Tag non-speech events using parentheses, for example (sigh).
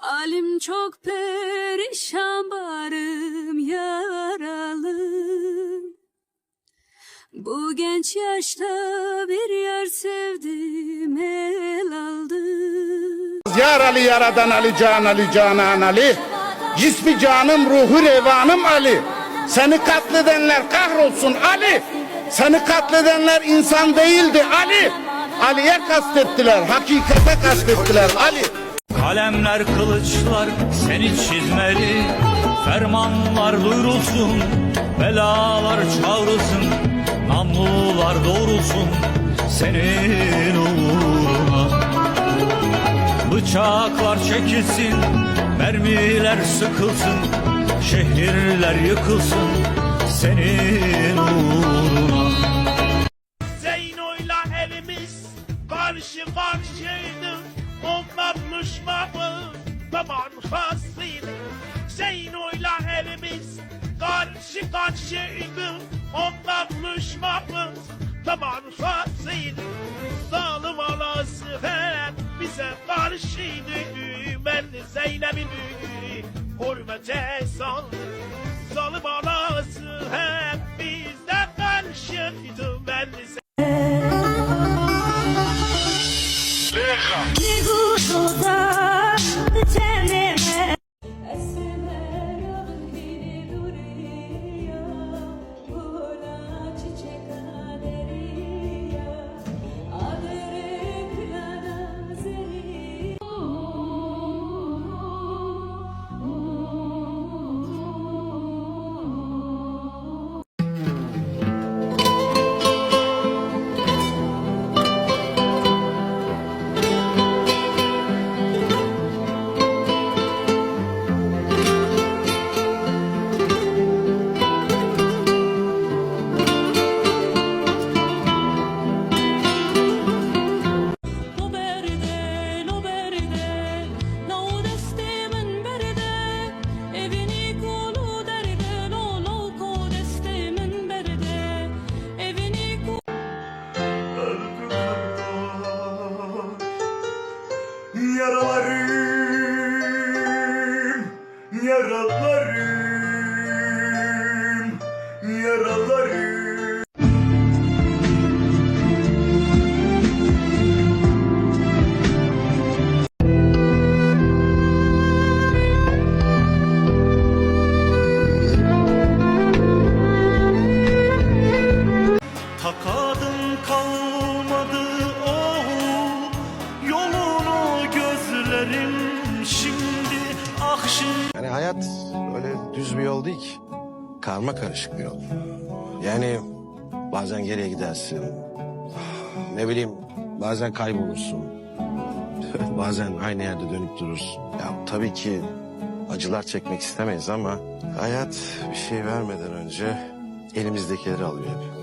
Halim çok perişan barım yaralı. Bu genç yaşta bir yer sevdim el aldım Yar Ali yaradan Ali Can Ali Canan Ali. Cismi canım ruhu revanım Ali. Seni katledenler kahrolsun Ali. Seni katledenler insan değildi Ali. Ali'ye kastettiler hakikate kastettiler Ali Kalemler kılıçlar seni çizmeli. Fermanlar duyurulsun Belalar çağrılsın. Namlular doğrulsun Senin uğruna. Bıçaklar çekilsin Mermiler sıkılsın. Şehirler yıkılsın Senin uğruna. Zeyno'yla elimiz karşı karşıydı Onlarmış babı baban hasıydı Zeyno'yla elimiz karşı karşıydı. Onlarmış babı baban hasıydı Zalim alası hep bize karşıydı. Ben Zeynep'in hürmete saldı Yani hayat öyle düz bir yol değil ki. Karma karışık bir yol. Yani bazen geriye gidersin. Ne bileyim bazen kaybolursun. (laughs) bazen aynı yerde dönüp durursun. Ya tabii ki acılar çekmek istemeyiz ama hayat bir şey vermeden önce elimizdekileri alıyor hep.